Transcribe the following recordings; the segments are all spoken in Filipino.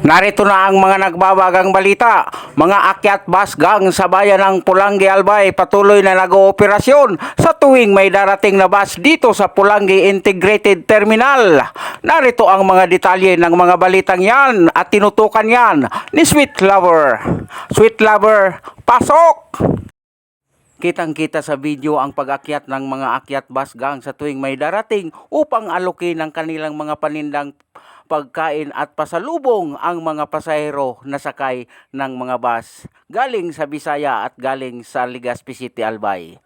Narito na ang mga nagbabagang balita. Mga akyat bus gang sa bayan ng Pulangi Albay patuloy na nag-ooperasyon sa tuwing may darating na bus dito sa Pulangi Integrated Terminal. Narito ang mga detalye ng mga balitang yan at tinutukan yan ni Sweet Lover. Sweet Lover, pasok! Kitang-kita sa video ang pag-akyat ng mga akyat bus gang sa tuwing may darating upang alokin ng kanilang mga panindang pagkain at pasalubong ang mga pasahero na sakay ng mga bus. Galing sa Bisaya at galing sa Legazpi City, Albay.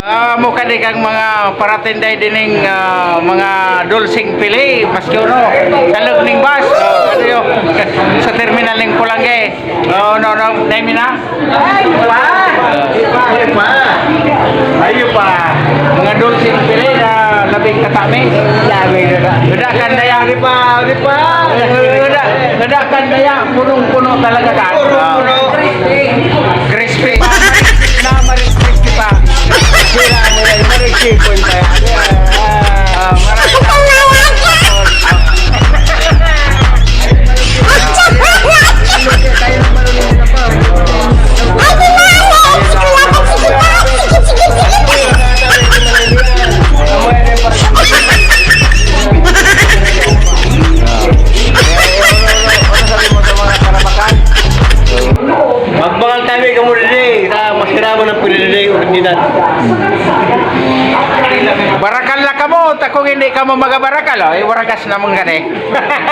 Ah, mukha di kang mga paratinday dining ah, mga dulsing pili maski uno sa lugning bus. Oh, ano sa terminal ng Pulange. Oh no no. Name na? Ay pa! Ay pa! Ayo pa! Mga dulsing labing katami labing gada kan daya di pa di pa gada gada kan daya punong puno talaga kan puno oportunidad. Barakal na ka mo, takong hindi ka mo magabarakal, oh. Iwaragas na mong gani.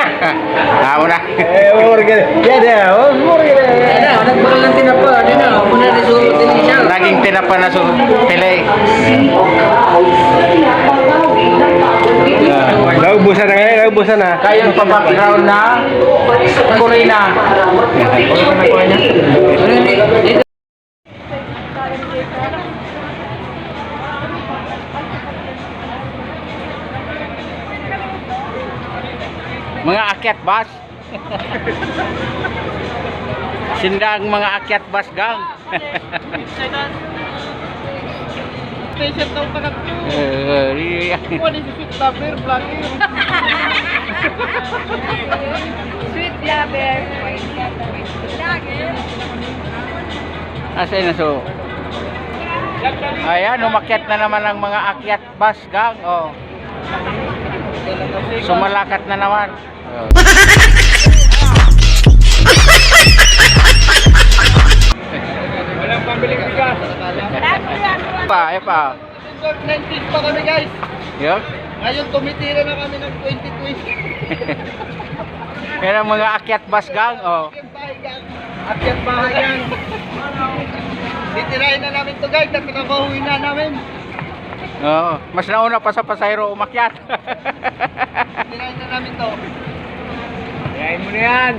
Amo na. Eh, morga. Ya dia, oh, morga. Ano, nagbagal ng tinapa. Ano na, muna na surutin niya. Laging tinapa na sa pili. Naubusan na ngayon, naubusan na. Kayong pa background na Corina. Ano Mga akyat bus. Sindang mga akyat bus gang. Station daw pa Eh, iya. Ano si Sweet Lover, vlogger. Sweet lover. Asa na so? Ayan, umakyat na naman ang mga akyat bus gang. Oh. Sumalakat na naman. Oh. Walang pambili ka gas. Pa, eh pa. 19 pa kami guys. Yup. Ngayon tumitira na kami ng 2020. Yan ang mga akyat bus gang. Oh. Akyat bahay yan. Titirahin na namin to guys. Natrabahuin na namin. Oo. Mas nauna pa sa pasayro umakyat. Titirahin na namin to. Tirahin mo na yan.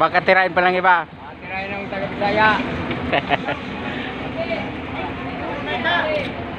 Baka tirahin pa lang iba. Tirahin ng taga Bisaya.